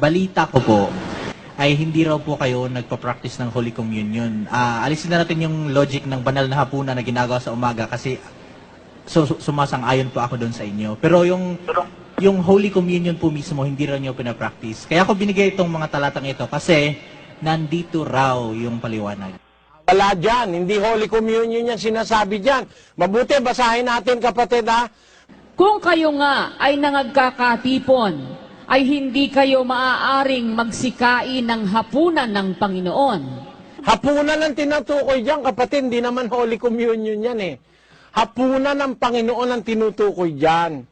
balita ko po ay hindi raw po kayo nagpa-practice ng Holy Communion. Ah, alisin na natin yung logic ng banal na hapunan na ginagawa sa umaga kasi so, su- sumasang-ayon po ako doon sa inyo. Pero yung yung Holy Communion po mismo, hindi raw nyo pinapractice. Kaya ako binigay itong mga talatang ito kasi nandito raw yung paliwanag. Wala dyan. Hindi Holy Communion yan sinasabi dyan. Mabuti, basahin natin kapatid ha. Kung kayo nga ay nangagkakatipon, ay hindi kayo maaaring magsikain ng hapunan ng Panginoon. Hapunan ang tinutukoy dyan kapatid. Hindi naman Holy Communion yan eh. Hapunan ng Panginoon ang tinutukoy dyan.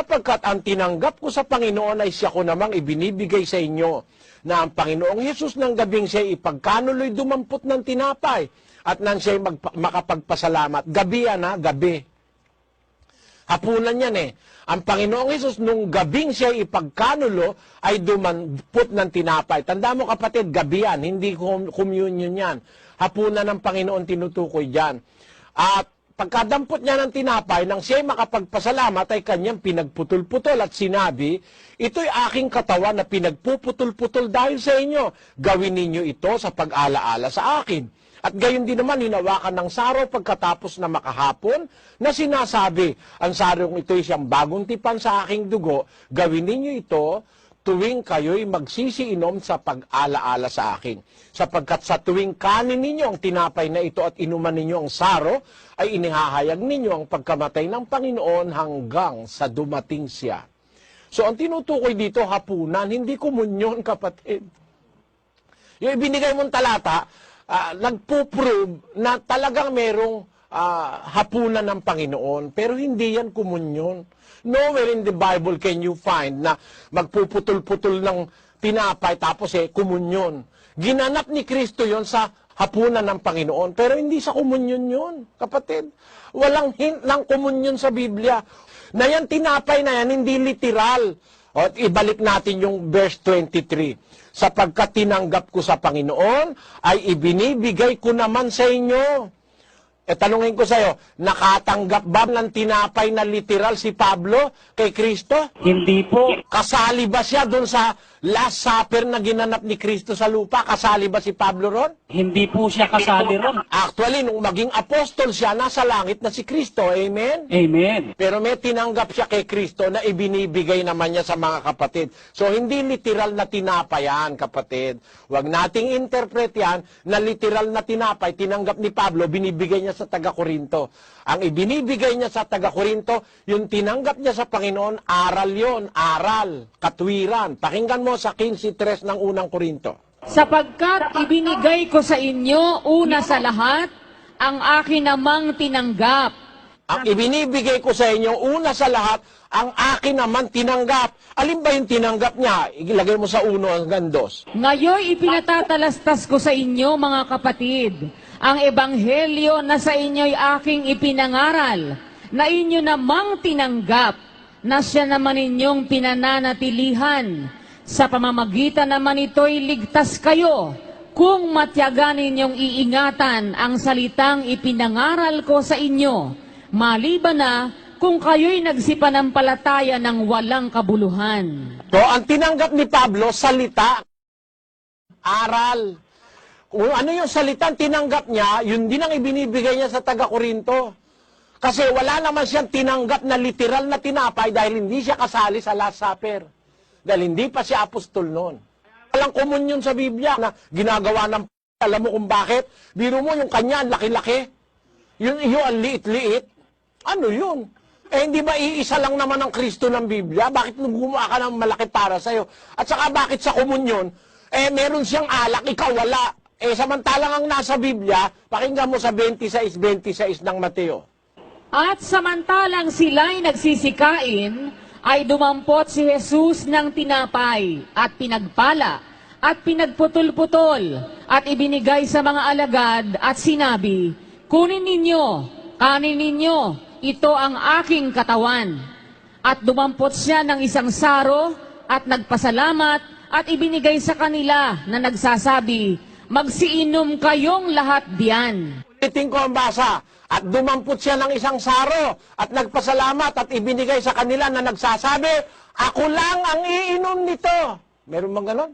Kapagkat ang tinanggap ko sa Panginoon ay siya ko namang ibinibigay sa inyo na ang Panginoong Yesus ng gabing siya ipagkanuloy dumampot ng tinapay at nang siya makapagpasalamat. Gabi yan ha, gabi. Hapunan yan eh. Ang Panginoong Hesus nung gabing siya ipagkanulo ay dumampot ng tinapay. Tanda mo kapatid, gabi yan, hindi com- communion yan. Hapunan ng Panginoon tinutukoy dyan. At pagkadampot niya ng tinapay, nang siya makapagpasalamat ay kanyang pinagputol-putol at sinabi, ito'y aking katawan na pinagpuputol-putol dahil sa inyo. Gawin ninyo ito sa pag-alaala sa akin. At gayon din naman, hinawakan ng saro pagkatapos na makahapon na sinasabi, ang sarong ito'y siyang bagong tipan sa aking dugo, gawin ninyo ito tuwing kayo'y magsisiinom sa pag-alaala sa akin. Sapagkat sa tuwing kanin ninyo ang tinapay na ito at inuman ninyo ang saro, ay inihahayag ninyo ang pagkamatay ng Panginoon hanggang sa dumating siya. So ang tinutukoy dito, hapunan, hindi komunyon, kapatid. Yung ibinigay mong talata, ah, nagpo-prove na talagang merong ah, hapunan ng Panginoon. Pero hindi yan komunyon. Nowhere in the Bible can you find na magpuputol-putol ng tinapay tapos eh, komunyon. Ginanap ni Kristo yon sa hapunan ng Panginoon. Pero hindi sa komunyon yon, kapatid. Walang hint ng komunyon sa Biblia. Na yan, tinapay na yan, hindi literal. At ibalik natin yung verse 23. Sapagkat tinanggap ko sa Panginoon, ay ibinibigay ko naman sa inyo. E tanungin ko sa'yo, nakatanggap ba ng tinapay na literal si Pablo kay Kristo? Hindi po. Kasali ba siya doon sa Last Supper na ginanap ni Kristo sa lupa? Kasali ba si Pablo ron? Hindi po siya kasali ron. Actually, nung maging apostol siya, nasa langit na si Kristo. Amen? Amen. Pero may tinanggap siya kay Kristo na ibinibigay naman niya sa mga kapatid. So, hindi literal na tinapay yan, kapatid. Huwag nating interpret yan na literal na tinapay, tinanggap ni Pablo, binibigay niya sa taga-Korinto. Ang ibinibigay niya sa taga-Korinto, yung tinanggap niya sa Panginoon, aral yon, aral, katwiran. Pakinggan mo sa 15.3 ng unang Korinto. Sapagkat ibinigay ko sa inyo una sa lahat ang akin namang tinanggap. Ang ibinibigay ko sa inyo, una sa lahat, ang akin naman tinanggap. Alin ba yung tinanggap niya? Ilagay mo sa uno hanggang dos. Ngayon ipinatatalastas ko sa inyo mga kapatid, ang ebanghelyo na sa inyo'y aking ipinangaral, na inyo namang tinanggap, na siya naman inyong pinananatilihan. Sa pamamagitan naman ito'y ligtas kayo, kung matyagan ninyong iingatan ang salitang ipinangaral ko sa inyo, maliban na kung kayo'y nagsipanampalataya ng walang kabuluhan. So, ang tinanggap ni Pablo, salita, aral. Kung ano yung salita tinanggap niya, yun din ang ibinibigay niya sa taga-Korinto. Kasi wala naman siyang tinanggap na literal na tinapay dahil hindi siya kasali sa Last Supper. Dahil hindi pa siya apostol noon. Walang komunyon sa Biblia na ginagawa ng alam mo kung bakit? Biro mo yung kanya, laki-laki. Yun, yun, ang liit-liit. Ano yun? Eh, hindi ba iisa lang naman ang Kristo ng Biblia? Bakit gumawa ka ng malaki para sa'yo? At saka bakit sa komunyon, eh, meron siyang alak, ikaw wala. Eh, samantalang ang nasa Biblia, pakinggan mo sa 26-26 ng Mateo. At samantalang sila'y nagsisikain, ay dumampot si Jesus ng tinapay at pinagpala at pinagputol-putol at ibinigay sa mga alagad at sinabi, Kunin ninyo, kanin ninyo, ito ang aking katawan. At dumampot siya ng isang saro at nagpasalamat at ibinigay sa kanila na nagsasabi, Magsiinom kayong lahat diyan. Ulitin ko ang basa. At dumampot siya ng isang saro at nagpasalamat at ibinigay sa kanila na nagsasabi, Ako lang ang iinom nito. Meron bang ganon?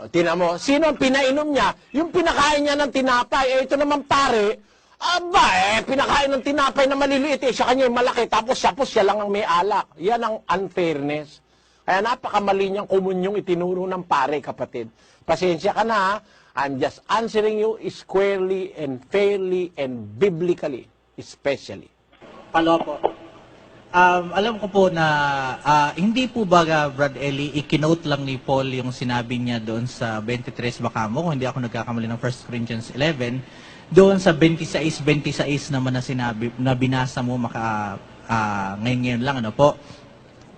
O, Tingnan mo, sino ang pinainom niya? Yung pinakain niya ng tinapay. Eh, ito naman pare, aba eh, pinakain ng tinapay na maliliit. Eh, siya kanya yung malaki. Tapos siya po, siya lang ang may alak. Yan ang unfairness. Kaya napakamali niyang kumunyong itinuro ng pare, kapatid. Pasensya ka na, ha? I'm just answering you squarely and fairly and biblically, especially. Palo po. Um, alam ko po na ah, hindi po ba, Brad Ellie, ikinote lang ni Paul yung sinabi niya doon sa 23 baka mo, kung hindi ako nagkakamali ng 1 Corinthians 11, doon sa 26-26 naman na sinabi, na binasa mo maka, ah, ngayon-ngayon lang, ano po.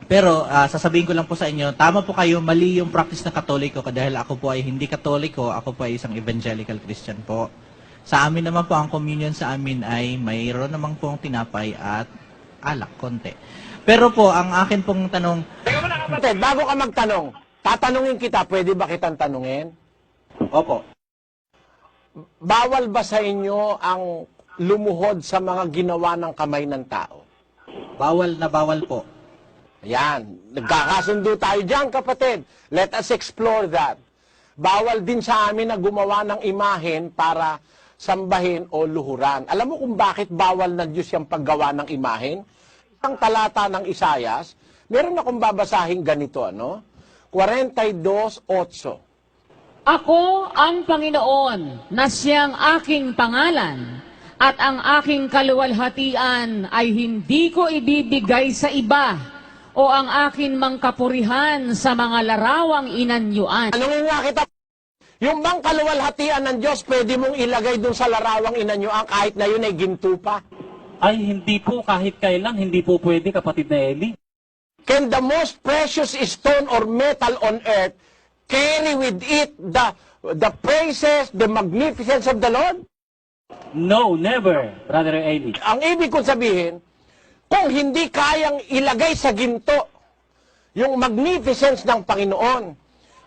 Pero ah, sasabihin ko lang po sa inyo, tama po kayo, mali yung practice ng katoliko ko dahil ako po ay hindi katoliko, ako po ay isang evangelical Christian po. Sa amin naman po, ang communion sa amin ay mayroon naman po ang tinapay at alak, konti. Pero po, ang akin pong tanong, Kapatid, bago ka magtanong, tatanungin kita, pwede ba kitang tanungin? opo, Bawal ba sa inyo ang lumuhod sa mga ginawa ng kamay ng tao? bawal na bawal po. Yan. Nagkakasundo tayo dyan, kapatid. Let us explore that. Bawal din sa amin na gumawa ng imahen para sambahin o luhuran. Alam mo kung bakit bawal ng Diyos yung paggawa ng imahen? Ang talata ng Isayas, meron akong babasahin ganito, ano? 42.8. Ako ang Panginoon na siyang aking pangalan at ang aking kaluwalhatian ay hindi ko ibibigay sa iba o ang akin mang kapurihan sa mga larawang inanyuan. Tanungin nga kita, yung bang kaluwalhatian ng Diyos, pwede mong ilagay dun sa larawang inanyuan kahit na yun ay ginto pa? Ay, hindi po kahit kailan, hindi po pwede, kapatid na Eli. Can the most precious stone or metal on earth carry with it the, the praises, the magnificence of the Lord? No, never, Brother Eli. Ang ibig kong sabihin, kung hindi kayang ilagay sa ginto yung magnificence ng Panginoon,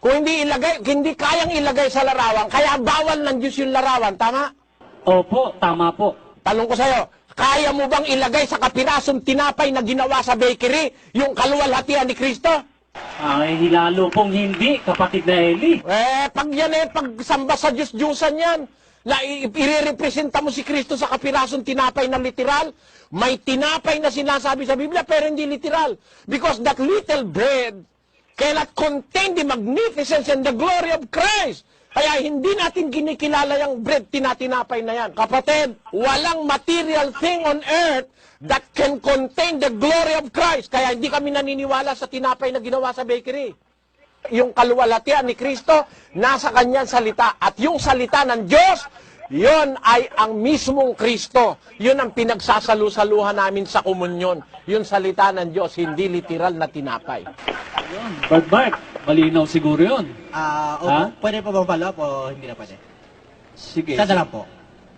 kung hindi ilagay, hindi kayang ilagay sa larawan, kaya bawal ng Diyos yung larawan, tama? Opo, tama po. Tanong ko sa'yo, kaya mo bang ilagay sa kapirasong tinapay na ginawa sa bakery yung kaluwalhatian ni Kristo? Ay, lalo pong hindi, kapatid na Eli. Eh, pag yan eh, pag samba sa Diyos-Diyosan yan, i- irerepresenta mo si Kristo sa kapirasong tinapay na literal, may tinapay na sinasabi sa Biblia, pero hindi literal. Because that little bread cannot contain the magnificence and the glory of Christ. Kaya hindi natin ginikilala yung bread tinatinapay na yan. Kapatid, walang material thing on earth that can contain the glory of Christ. Kaya hindi kami naniniwala sa tinapay na ginawa sa bakery yung kaluwalhatian ni Kristo nasa kanyang salita. At yung salita ng Diyos, yon ay ang mismong Kristo. Yun ang pinagsasalu-saluhan namin sa komunyon. Yung salita ng Diyos, hindi literal na tinapay. Brad Mark, malinaw siguro yun. Ah, opo, Ha? pwede pa bang follow up o hindi na pwede? Sige. Isa na lang po.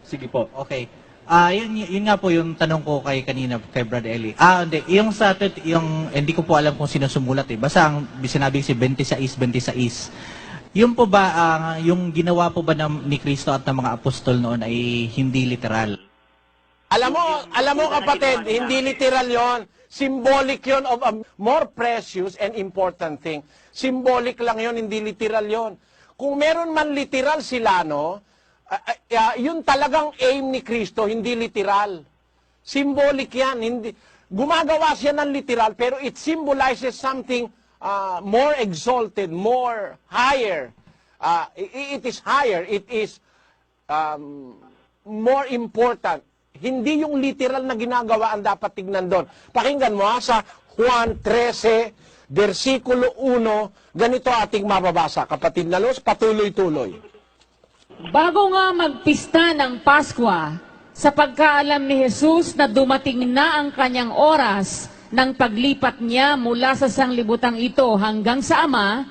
Sige po. Okay. Ah, yun, yun nga po yung tanong ko kay kanina kay Brad Eli. Ah, hindi, yung sa yung hindi ko po alam kung sino sumulat eh. Basta ang sinabi si 26 26. Yun po ba ah, yung ginawa po ba ng, ni Kristo at ng mga apostol noon ay hindi literal? Alam mo, alam mo kapatid, hindi literal yon. Symbolic yon of a more precious and important thing. Symbolic lang yon, hindi literal yon. Kung meron man literal sila, no, ah, yun talagang aim ni Kristo, hindi literal. Symbolic yan. Hindi, gumagawa siya ng literal, pero it symbolizes something ah, more exalted, more higher. I- it is higher. It is um, more important. Hindi yung literal na ginagawa ang dapat tignan doon. Pakinggan mo ha, sa Juan 13, versikulo 1, ganito ating mababasa. Kapatid na Los, patuloy-tuloy. Bago nga magpista ng Pasko, sa pagkaalam ni Jesus na dumating na ang kanyang oras ng paglipat niya mula sa sanglibutang ito hanggang sa Ama,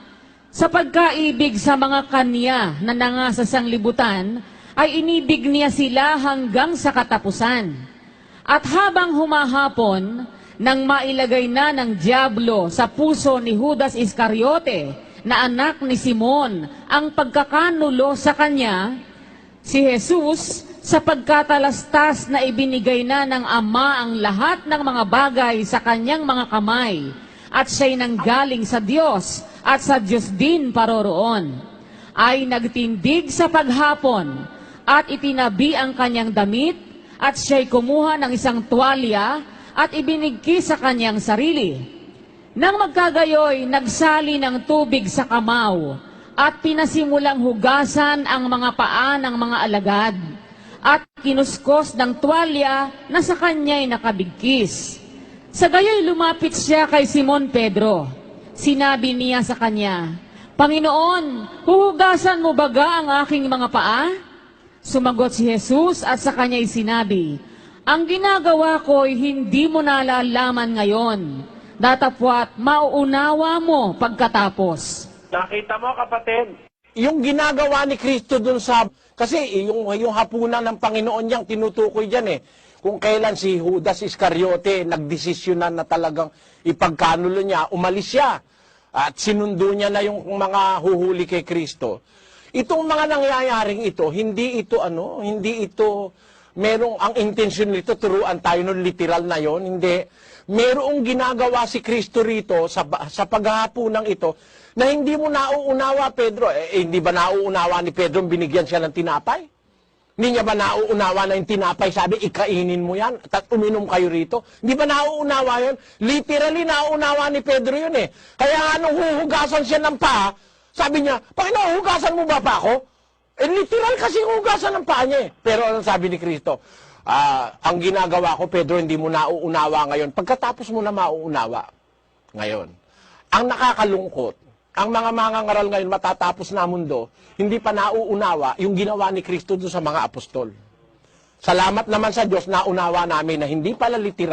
sa pagkaibig sa mga kanya na nanga sa sanglibutan, ay inibig niya sila hanggang sa katapusan. At habang humahapon, nang mailagay na ng Diablo sa puso ni Judas Iscariote, na anak ni Simon, ang pagkakanulo sa kanya, si Jesus, sa pagkatalastas na ibinigay na ng Ama ang lahat ng mga bagay sa kanyang mga kamay, at siya'y nanggaling sa Diyos, at sa Diyos din paroroon, ay nagtindig sa paghapon at itinabi ang kanyang damit at siya'y kumuha ng isang tuwalya at ibinigki sa kanyang sarili. Nang magkagayoy, nagsali ng tubig sa kamaw at pinasimulang hugasan ang mga paa ng mga alagad at kinuskos ng tuwalya na sa kanya'y nakabigkis. Sa gayoy lumapit siya kay Simon Pedro. Sinabi niya sa kanya, Panginoon, huhugasan mo baga ang aking mga paa? Sumagot si Jesus at sa kanya'y sinabi, Ang ginagawa ko'y hindi mo nalalaman ngayon. Datapwat mauunawa mo pagkatapos. Nakita mo, kapatid? Yung ginagawa ni Kristo dun sa... Kasi yung, yung hapunan ng Panginoon niyang tinutukoy dyan eh. Kung kailan si Judas Iscariote nagdesisyonan na talagang ipagkanulo niya, umalis siya. At sinundo niya na yung mga huhuli kay Kristo. Itong mga nangyayaring ito, hindi ito ano, hindi ito merong ang intensyon nito turuan tayo ng literal na yon, hindi. Merong ginagawa si Kristo rito sa sa paghahapunan ito na hindi mo nauunawa Pedro. Eh, eh, hindi ba nauunawa ni Pedro binigyan siya ng tinapay? Hindi niya ba nauunawa na yung tinapay? Sabi, ikainin mo yan, at uminom kayo rito. Hindi ba nauunawa yun? Literally, nauunawa ni Pedro yun eh. Kaya nung huhugasan siya ng paa, sabi niya, Panginoon, hugasan mo ba pa ako? Eh, literal kasi hugasan ng paa niya eh. Pero anong sabi ni Kristo? Ah, ang ginagawa ko, Pedro, hindi mo nauunawa ngayon. Pagkatapos mo na mauunawa ngayon. Ang nakakalungkot, ang mga mangangaral ngayon matatapos na mundo, hindi pa nauunawa yung ginawa ni Kristo doon sa mga apostol. Salamat naman sa Diyos, naunawa namin na hindi pala literal